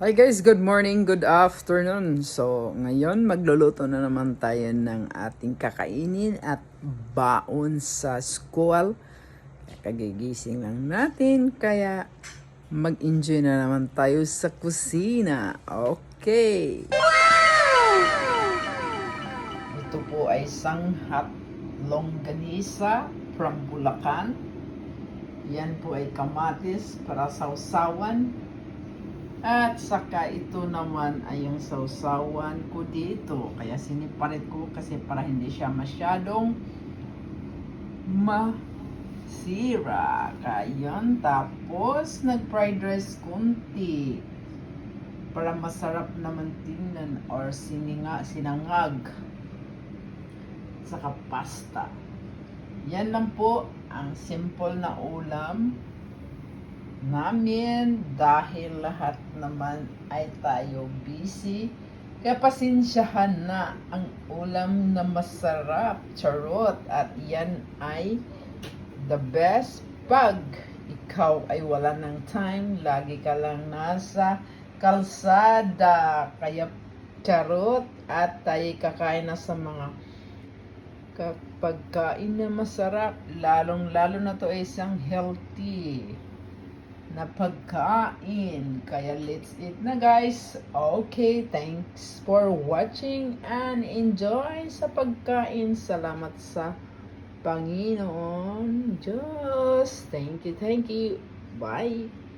Hi guys, good morning, good afternoon. So, ngayon magluluto na naman tayo ng ating kakainin at baon sa school. Kagigising lang natin, kaya mag-enjoy na naman tayo sa kusina. Okay. Ito po ay sanghat longganisa from Bulacan. Yan po ay kamatis para sausawan. At saka ito naman ay yung sausawan ko dito. Kaya siniparit ko kasi para hindi siya masyadong masira. Kaya Tapos nag-fried rice kunti. Para masarap naman tingnan or sininga, sinangag. Saka pasta. Yan lang po ang simple na ulam namin dahil lahat naman ay tayo busy. Kaya pasensyahan na ang ulam na masarap, charot. At yan ay the best pag ikaw ay wala ng time, lagi ka lang nasa kalsada. Kaya charot at tayo kakain na sa mga kapagkain na masarap. Lalong lalo na to ay isang healthy na pagkain. Kaya let's eat na guys. Okay, thanks for watching and enjoy sa pagkain. Salamat sa Panginoon Diyos. Thank you, thank you. Bye.